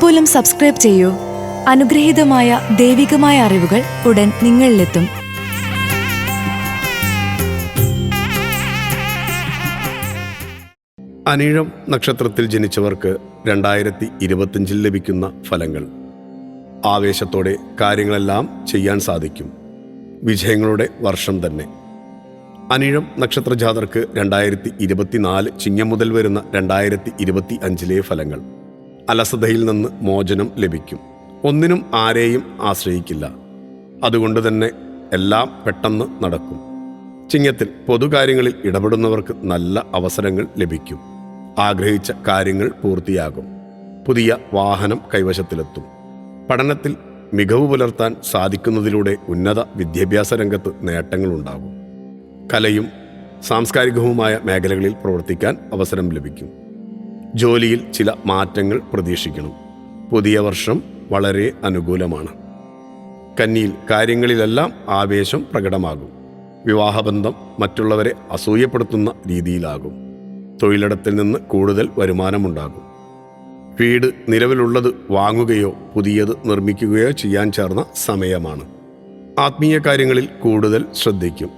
താമ്പൂലം subscribe ചെയ്യൂ. അനുഗ്രഹീതമായ ദൈവികമായ അറിവുകൾ ഉടൻ നിങ്ങളിലെത്തും. അനിഴം നക്ഷത്രത്തിൽ ജനിച്ചവർക്ക് രണ്ടായിരത്തി ഇരുപത്തിയഞ്ചിൽ ലഭിക്കുന്ന ഫലങ്ങൾ. ആവേശത്തോടെ കാര്യങ്ങളെല്ലാം ചെയ്യാൻ സാധിക്കും. വിജയങ്ങളുടെ വർഷം തന്നെ. അനിഴം നക്ഷത്രജാതർക്ക് രണ്ടായിരത്തി ഇരുപത്തിനാല് ചിങ്ങം മുതൽ വരുന്ന രണ്ടായിരത്തി ഇരുപത്തി അഞ്ചിലെ ഫലങ്ങൾ. അലസതയിൽ നിന്ന് മോചനം ലഭിക്കും. ഒന്നിനും ആരെയും ആശ്രയിക്കില്ല. അതുകൊണ്ട് തന്നെ എല്ലാം പെട്ടെന്ന് നടക്കും. ചിങ്ങത്തിൽ പൊതുകാര്യങ്ങളിൽ ഇടപെടുന്നവർക്ക് നല്ല അവസരങ്ങൾ ലഭിക്കും. ആഗ്രഹിച്ച കാര്യങ്ങൾ പൂർത്തിയാകും. പുതിയ വാഹനം കൈവശത്തിലെത്തും. പഠനത്തിൽ മികവ് പുലർത്താൻ സാധിക്കുന്നതിലൂടെ ഉന്നത വിദ്യാഭ്യാസ രംഗത്ത് നേട്ടങ്ങളുണ്ടാകും കലയും സാംസ്കാരികവുമായ മേഖലകളിൽ പ്രവർത്തിക്കാൻ അവസരം ലഭിക്കും. ജോലിയിൽ ചില മാറ്റങ്ങൾ പ്രതീക്ഷിക്കണം. പുതിയ വർഷം വളരെ അനുകൂലമാണ്. കന്നിയിൽ കാര്യങ്ങളിലെല്ലാം ആവേശം പ്രകടമാകും. വിവാഹബന്ധം മറ്റുള്ളവരെ അസൂയപ്പെടുത്തുന്ന രീതിയിലാകും. തൊഴിലിടത്തിൽ നിന്ന് കൂടുതൽ വരുമാനമുണ്ടാകും. വീട് നിലവിലുള്ളത് വാങ്ങുകയോ പുതിയത് നിർമ്മിക്കുകയോ ചെയ്യാൻ ചേർന്ന സമയമാണ്. ആത്മീയ കാര്യങ്ങളിൽ കൂടുതൽ ശ്രദ്ധിക്കും.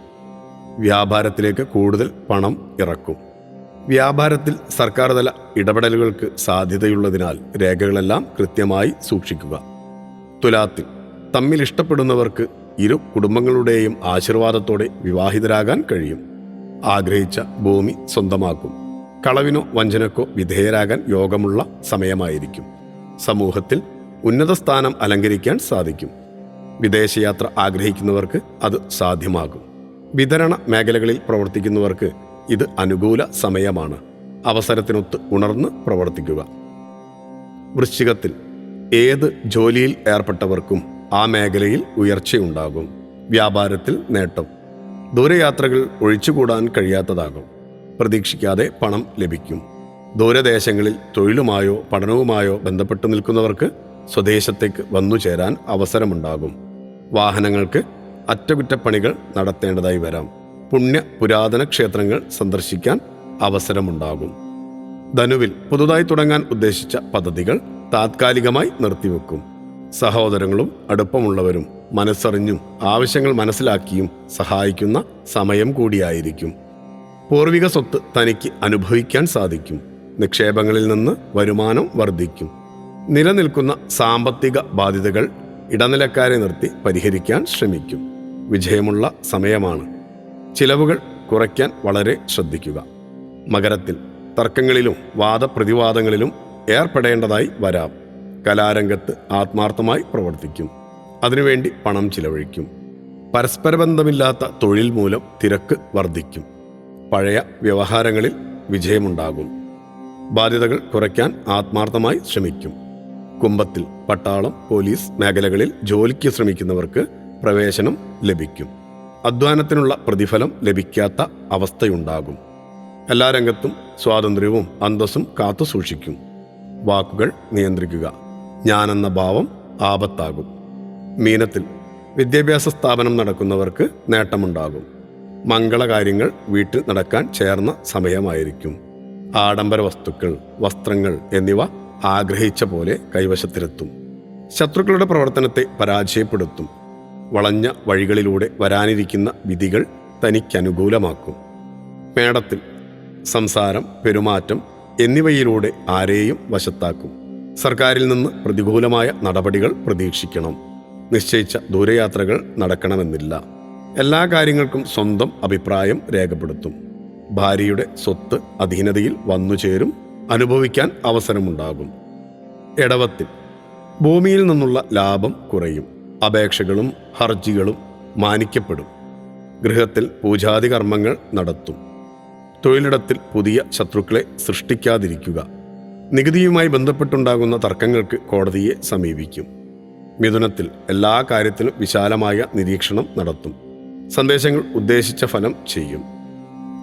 വ്യാപാരത്തിലേക്ക് കൂടുതൽ പണം ഇറക്കും. വ്യാപാരത്തിൽ സർക്കാർ തല ഇടപെടലുകൾക്ക് സാധ്യതയുള്ളതിനാൽ രേഖകളെല്ലാം കൃത്യമായി സൂക്ഷിക്കുക. തുലാത്തിൽ തമ്മിൽ ഇഷ്ടപ്പെടുന്നവർക്ക് ഇരു കുടുംബങ്ങളുടെയും ആശീർവാദത്തോടെ വിവാഹിതരാകാൻ കഴിയും. ആഗ്രഹിച്ച ഭൂമി സ്വന്തമാക്കും. കളവിനോ വഞ്ചനക്കോ വിധേയരാകാൻ യോഗമുള്ള സമയമായിരിക്കും. സമൂഹത്തിൽ ഉന്നത സ്ഥാനം അലങ്കരിക്കാൻ സാധിക്കും. വിദേശയാത്ര ആഗ്രഹിക്കുന്നവർക്ക് അത് സാധ്യമാകും. വിതരണ മേഖലകളിൽ പ്രവർത്തിക്കുന്നവർക്ക് ഇത് അനുകൂല സമയമാണ്. അവസരത്തിനൊത്ത് ഉണർന്ന് പ്രവർത്തിക്കുക. വൃശ്ചികത്തിൽ ഏത് ജോലിയിൽ ഏർപ്പെട്ടവർക്കും ആ മേഖലയിൽ ഉയർച്ചയുണ്ടാകും. വ്യാപാരത്തിൽ നേട്ടം. ദൂരയാത്രകൾ ഒഴിച്ചുകൂടാൻ കഴിയാത്തതാകും. പ്രതീക്ഷിക്കാതെ പണം ലഭിക്കും. ദൂരദേശങ്ങളിൽ തൊഴിലുമായോ പഠനവുമായോ ബന്ധപ്പെട്ടു നിൽക്കുന്നവർക്ക് സ്വദേശത്തേക്ക് വന്നു ചേരാൻ അവസരമുണ്ടാകും. വാഹനങ്ങൾക്ക് അറ്റകുറ്റപ്പണികൾ നടത്തേണ്ടതായി വരാം. പുണ്യ പുരാതന ക്ഷേത്രങ്ങൾ സന്ദർശിക്കാൻ അവസരമുണ്ടാകും. ധനുവിൽ പുതുതായി തുടങ്ങാൻ ഉദ്ദേശിച്ച പദ്ധതികൾ താത്കാലികമായി നിർത്തിവെക്കും. സഹോദരങ്ങളും അടുപ്പമുള്ളവരും മനസ്സറിഞ്ഞും ആവശ്യങ്ങൾ മനസ്സിലാക്കിയും സഹായിക്കുന്ന സമയം കൂടിയായിരിക്കും. പൂർവിക സ്വത്ത് തനിക്ക് അനുഭവിക്കാൻ സാധിക്കും. നിക്ഷേപങ്ങളിൽ നിന്ന് വരുമാനം വർദ്ധിക്കും. നിലനിൽക്കുന്ന സാമ്പത്തിക ബാധ്യതകൾ ഇടനിലക്കാരെ നിർത്തി പരിഹരിക്കാൻ ശ്രമിക്കും. വിജയമുള്ള സമയമാണ്. ചിലവുകൾ കുറയ്ക്കാൻ വളരെ ശ്രദ്ധിക്കുക. മകരത്തിൽ തർക്കങ്ങളിലും വാദപ്രതിവാദങ്ങളിലും ഏർപ്പെടേണ്ടതായി വരാം. കലാരംഗത്ത് ആത്മാർത്ഥമായി പ്രവർത്തിക്കും. അതിനുവേണ്ടി പണം ചിലവഴിക്കും. പരസ്പര ബന്ധമില്ലാത്ത തൊഴിൽ മൂലം തിരക്ക് വർദ്ധിക്കും. പഴയ വ്യവഹാരങ്ങളിൽ വിജയമുണ്ടാകും. ബാധ്യതകൾ കുറയ്ക്കാൻ ആത്മാർത്ഥമായി ശ്രമിക്കും. കുംഭത്തിൽ പട്ടാളം പോലീസ് മേഖലകളിൽ ജോലിക്ക് ശ്രമിക്കുന്നവർക്ക് പ്രവേശനം ലഭിക്കും. അധ്വാനത്തിനുള്ള പ്രതിഫലം ലഭിക്കാത്ത അവസ്ഥയുണ്ടാകും. എല്ലാ രംഗത്തും സ്വാതന്ത്ര്യവും അന്തസ്സും കാത്തു സൂക്ഷിക്കും. വാക്കുകൾ നിയന്ത്രിക്കുക. ഞാനെന്ന ഭാവം ആപത്താകും. മീനത്തിൽ വിദ്യാഭ്യാസ സ്ഥാപനം നടക്കുന്നവർക്ക് നേട്ടമുണ്ടാകും. മംഗളകാര്യങ്ങൾ വീട്ടിൽ നടക്കാൻ ചേർന്ന സമയമായിരിക്കും. ആഡംബര വസ്തുക്കൾ വസ്ത്രങ്ങൾ എന്നിവ ആഗ്രഹിച്ച പോലെ കൈവശത്തിലെത്തും. ശത്രുക്കളുടെ പ്രവർത്തനത്തെ പരാജയപ്പെടുത്തും. വളഞ്ഞ വഴികളിലൂടെ വരാനിരിക്കുന്ന വിധികൾ തനിക്കനുകൂലമാക്കും. മേടത്തിൽ സംസാരം പെരുമാറ്റം എന്നിവയിലൂടെ ആരെയും വശത്താക്കും. സർക്കാരിൽ നിന്ന് പ്രതികൂലമായ നടപടികൾ പ്രതീക്ഷിക്കണം. നിശ്ചയിച്ച ദൂരയാത്രകൾ നടക്കണമെന്നില്ല. എല്ലാ കാര്യങ്ങൾക്കും സ്വന്തം അഭിപ്രായം രേഖപ്പെടുത്തും. ഭാര്യയുടെ സ്വത്ത് അധീനതയിൽ വന്നുചേരും അനുഭവിക്കാൻ അവസരമുണ്ടാകും. ഇടവത്തിൽ ഭൂമിയിൽ നിന്നുള്ള ലാഭം കുറയും. അപേക്ഷകളും ഹർജികളും മാനിക്കപ്പെടും. ഗൃഹത്തിൽ പൂജാതി കർമ്മങ്ങൾ നടത്തും. തൊഴിലിടത്തിൽ പുതിയ ശത്രുക്കളെ സൃഷ്ടിക്കാതിരിക്കുക. നികുതിയുമായി ബന്ധപ്പെട്ടുണ്ടാകുന്ന തർക്കങ്ങൾക്ക് കോടതിയെ സമീപിക്കും. മിഥുനത്തിൽ എല്ലാ കാര്യത്തിലും വിശാലമായ നിരീക്ഷണം നടത്തും. സന്ദേശങ്ങൾ ഉദ്ദേശിച്ച ഫലം ചെയ്യും.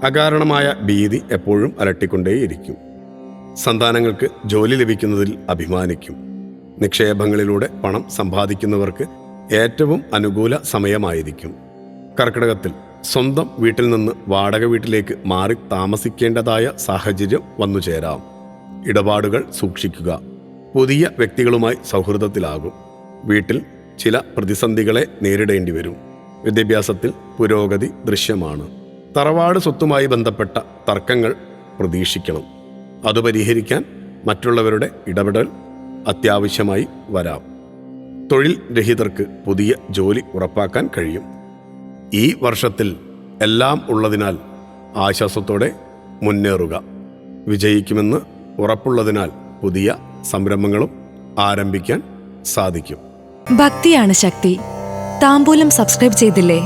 അകാരണമായ ഭീതി എപ്പോഴും അലട്ടിക്കൊണ്ടേയിരിക്കും. സന്താനങ്ങൾക്ക് ജോലി ലഭിക്കുന്നതിൽ അഭിമാനിക്കും. നിക്ഷേപങ്ങളിലൂടെ പണം സമ്പാദിക്കുന്നവർക്ക് ഏറ്റവും അനുകൂല സമയമായിരിക്കും. കർക്കിടകത്തിൽ സ്വന്തം വീട്ടിൽ നിന്ന് വാടക വീട്ടിലേക്ക് മാറി താമസിക്കേണ്ടതായ സാഹചര്യം വന്നു ചേരാം. ഇടപാടുകൾ സൂക്ഷിക്കുക. പുതിയ വ്യക്തികളുമായി സൗഹൃദത്തിലാകും. വീട്ടിൽ ചില പ്രതിസന്ധികളെ നേരിടേണ്ടി വരും. വിദ്യാഭ്യാസത്തിൽ പുരോഗതി ദൃശ്യമാണ്. തറവാട് സ്വത്തുമായി ബന്ധപ്പെട്ട തർക്കങ്ങൾ പ്രതീക്ഷിക്കണം. അത് പരിഹരിക്കാൻ മറ്റുള്ളവരുടെ ഇടപെടൽ അത്യാവശ്യമായി വരാം. തൊഴിൽ രഹിതർക്ക് പുതിയ ജോലി ഉറപ്പാക്കാൻ കഴിയും. ഈ വർഷത്തിൽ എല്ലാം ഉള്ളതിനാൽ ആശ്വാസത്തോടെ മുന്നേറുക. വിജയിക്കുമെന്ന് ഉറപ്പുള്ളതിനാൽ പുതിയ സംരംഭങ്ങളും ആരംഭിക്കാൻ സാധിക്കും. ഭക്തിയാണ് ശക്തി. താമ്പൂലം സബ്സ്ക്രൈബ് ചെയ്തില്ലേ?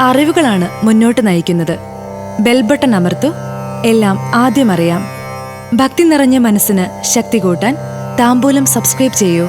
അറിവുകളാണ് മുന്നോട്ട് നയിക്കുന്നത്. ബെൽബട്ടൺ അമർത്തു. എല്ലാം ആദ്യം അറിയാം. ഭക്തി നിറഞ്ഞ മനസ്സിന് ശക്തി കൂട്ടാൻ താമ്പൂലം സബ്സ്ക്രൈബ് ചെയ്യൂ.